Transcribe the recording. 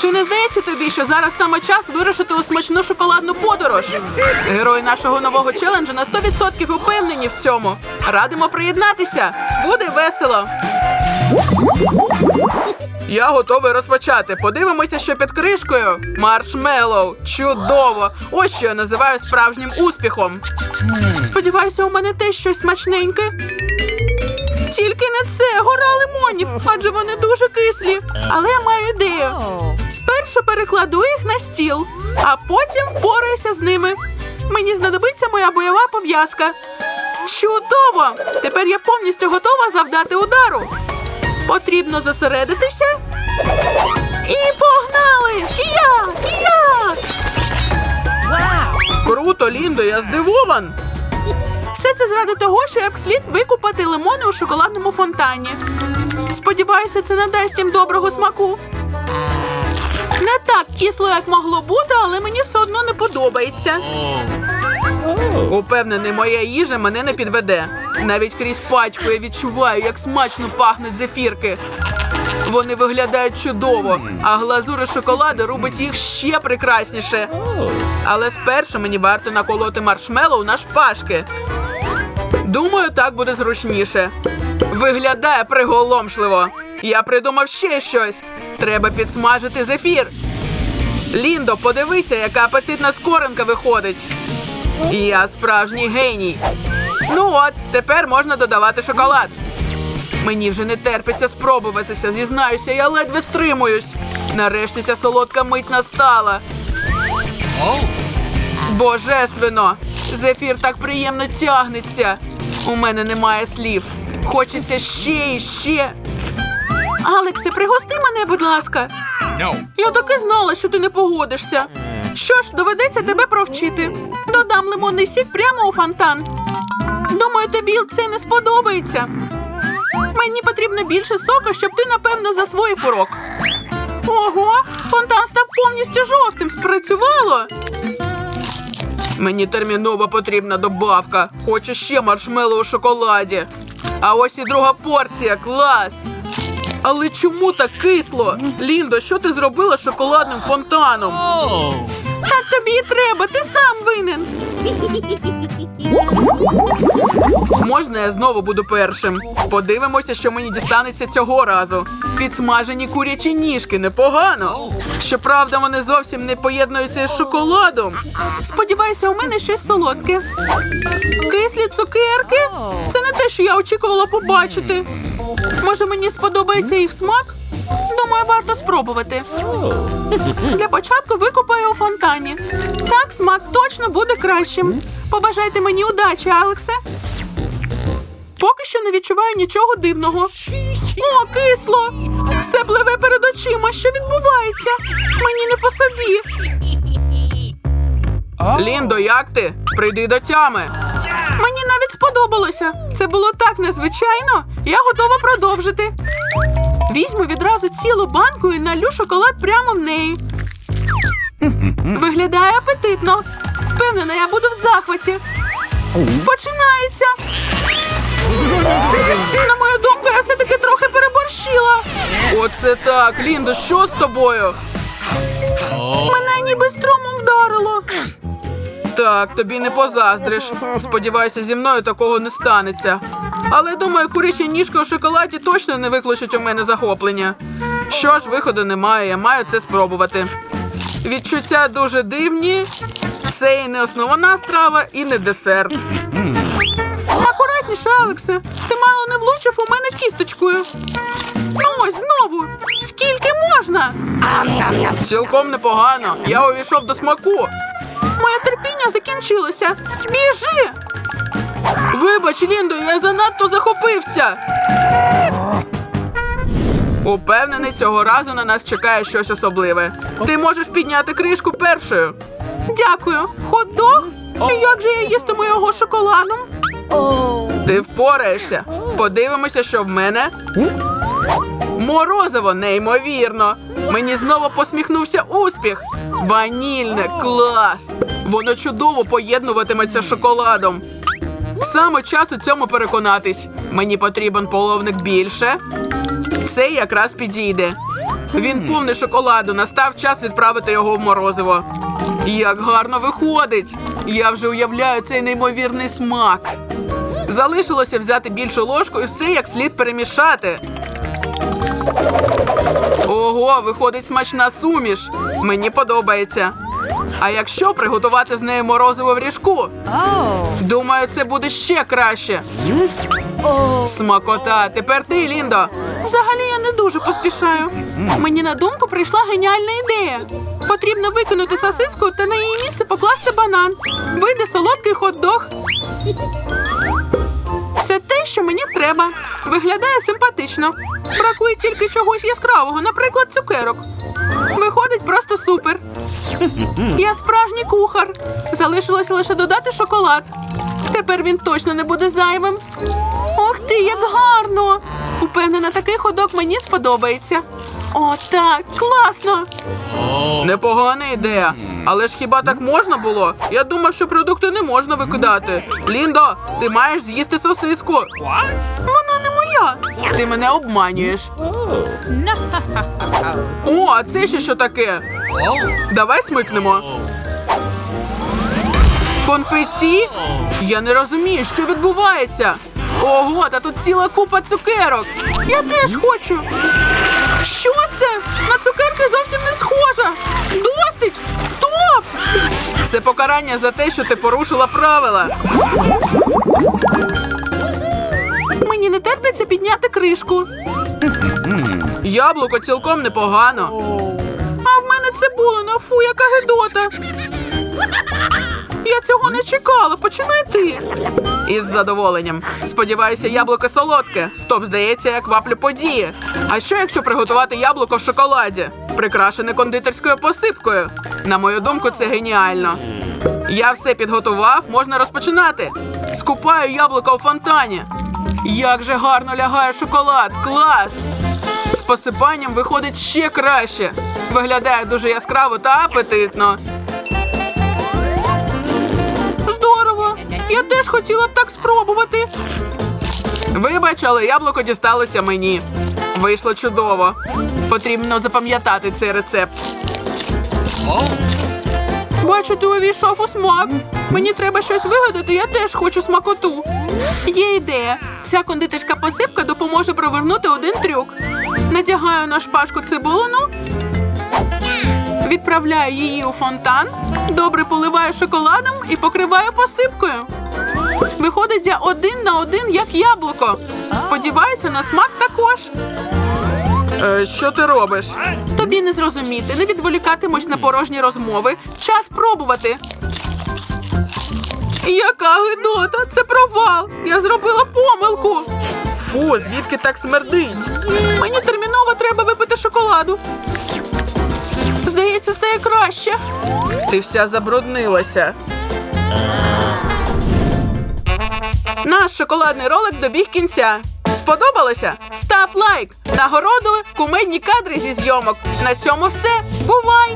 Чи не здається тобі, що зараз саме час вирушити у смачну шоколадну подорож? Герої нашого нового челенджу на 100% упевнені в цьому. Радимо приєднатися. Буде весело. Я готовий розпочати. Подивимося, що під кришкою. Маршмеллоу. Чудово! Ось що я називаю справжнім успіхом. Сподіваюся, у мене теж щось смачненьке. Тільки не це, гора лимонів, адже вони дуже кислі. Але я маю ідею. Спершу перекладу їх на стіл, а потім впораюся з ними. Мені знадобиться моя бойова пов'язка. Чудово! Тепер я повністю готова завдати удару. Потрібно зосередитися. І погнали! Кія! Кія! Круто, Ліндо, я здивован. Все це заради того, що як слід викупати лимони у шоколадному фонтані. Сподіваюся, це надасть їм доброго смаку. Не так кисло, як могло бути, але мені все одно не подобається. Упевнений, моя їжа мене не підведе. Навіть крізь пачку я відчуваю, як смачно пахнуть зефірки. Вони виглядають чудово, а глазур із шоколаду робить їх ще прекрасніше. Але спершу мені варто наколоти маршмеллоу на шпажки. Думаю, так буде зручніше. Виглядає приголомшливо. Я придумав ще щось. Треба підсмажити зефір. Ліндо, подивися, яка апетитна скоринка виходить. Я справжній геній. Ну от, тепер можна додавати шоколад. Мені вже не терпиться спробуватися. Зізнаюся, я ледве стримуюсь. Нарешті ця солодка мить настала. Божественно! Зефір так приємно тягнеться. У мене немає слів. Хочеться ще і ще. Алексе, пригости мене, будь ласка. Я так і знала, що ти не погодишся. Що ж, доведеться тебе провчити. Додам лимонний сік прямо у фонтан. Думаю, тобі це не сподобається. Мені потрібно більше соку, щоб ти, напевно, засвоїв урок. Ого, фонтан став повністю жовтим. Спрацювало. Мені терміново потрібна добавка. Хочу ще маршмеллоу у шоколаді. А ось і друга порція. Клас! Але чому так кисло? Ліндо, що ти зробила з шоколадним фонтаном? Так тобі і треба, ти сам винен. Можна я знову буду першим? Подивимося, що мені дістанеться цього разу. Підсмажені курячі ніжки непогано. Щоправда, вони зовсім не поєднуються із шоколадом. Сподіваюся, у мене щось солодке. Кислі цукерки? Це не те, що я очікувала побачити. Може, мені сподобається їх смак? Думаю, варто спробувати. Для початку викопаю у фонтані. Так смак точно буде кращим. Побажайте мені удачі, Алексе. Поки що не відчуваю нічого дивного. О, кисло! Все очима. Що відбувається? Мені не по собі. Ліндо, як ти? Прийди до тями. Мені навіть сподобалося. Це було так незвичайно. Я готова продовжити. Візьму відразу цілу банку і налю шоколад прямо в неї. Виглядає апетитно. Впевнена, я буду в захваті. Починається. На мою думку, я все-таки трохи переборщила. Оце так, Ліндо, що з тобою? Мене ніби струмом вдарило. Так, тобі не позаздриш. Сподіваюся, зі мною такого не станеться. Але думаю, курячі ніжки у шоколаді точно не викличуть у мене захоплення. Що ж, виходу немає, я маю це спробувати. Відчуття дуже дивні. Це і не основна страва, і не десерт. Акуратніше, Алексе. Ти мало не влучив у мене кісточкою. Ну ось знову. Скільки можна? Цілком непогано. Я увійшов до смаку. Моє терпіння закінчилося. Біжи! Вибач, Ліндо, я занадто захопився. Упевнений, цього разу на нас чекає щось особливе. Ти можеш підняти кришку першою. Дякую. Хот-дог? І як же я їстиму його шоколадом? Ти впораєшся. Подивимося, що в мене. Морозиво, неймовірно. Мені знову посміхнувся успіх. Ванільне, клас! Воно чудово поєднуватиметься з шоколадом. Саме час у цьому переконатись. Мені потрібен половник більше. Це якраз підійде. Він повний шоколаду. Настав час відправити його в морозиво. Як гарно виходить! Я вже уявляю цей неймовірний смак. Залишилося взяти більшу ложку і все як слід перемішати. Ого, виходить смачна суміш. Мені подобається. А якщо приготувати з нею морозиво в ріжку? Думаю, це буде ще краще. Смакота, тепер ти, Ліндо. Взагалі я не дуже поспішаю. Мені на думку прийшла геніальна ідея. Потрібно викинути сосиску та на її місце покласти банан. Вийде солодкий хот-дог. Це те, що мені треба. Виглядає симпатично. Бракує тільки чогось яскравого, наприклад, цукерок. Виходить просто супер. Я справжній кухар. Залишилося лише додати шоколад. Тепер він точно не буде зайвим. Гарно! Упевнена, такий ходок мені сподобається. О, так, класно! Непогана ідея. Але ж хіба так можна було? Я думав, що продукти не можна викидати. Ліндо, ти маєш з'їсти сосиску. Вона не моя. Ти мене обманюєш. О, а це ще що таке? Давай смикнемо. Конфеті? Я не розумію, що відбувається. Ого, та тут ціла купа цукерок. Я теж хочу. Що це? На цукерки зовсім не схожа. Досить! Стоп! Це покарання за те, що ти порушила правила. Мені не терпиться підняти кришку. Яблуко цілком непогано. А в мене цибулина, фу, яка гидота. Я цього не чекала. Починай ти. Із задоволенням. Сподіваюся, яблуко солодке. Стоп, здається, я кваплю події. А що, якщо приготувати яблуко в шоколаді, прикрашене кондитерською посипкою? На мою думку, це геніально. Я все підготував, можна розпочинати. Скупаю яблуко у фонтані. Як же гарно лягає шоколад! Клас! З посипанням виходить ще краще. Виглядає дуже яскраво та апетитно. Я теж хотіла б так спробувати. Вибач, але яблуко дісталося мені. Вийшло чудово. Потрібно запам'ятати цей рецепт. Бачу, ти увійшов у смак. Мені треба щось вигадати, я теж хочу смакоту. Є ідея. Ця кондитерська посипка допоможе провернути один трюк. Надягаю на шпажку цибулину, відправляю її у фонтан, добре поливаю шоколадом і покриваю посипкою. Виходить я один на один, як яблуко. Сподіваюся, на смак також. Е, що ти робиш? Тобі не зрозуміти, не відволікатимусь на порожні розмови. Час пробувати. Яка гидота! Це провал! Я зробила помилку. Фу, звідки так смердить? Мені терміново треба випити шоколаду. Здається, стає краще. Ти вся забруднилася. Наш шоколадний ролик добіг кінця. Сподобалося? Став лайк! Нагороду кумедні кадри зі зйомок. На цьому все. Бувай!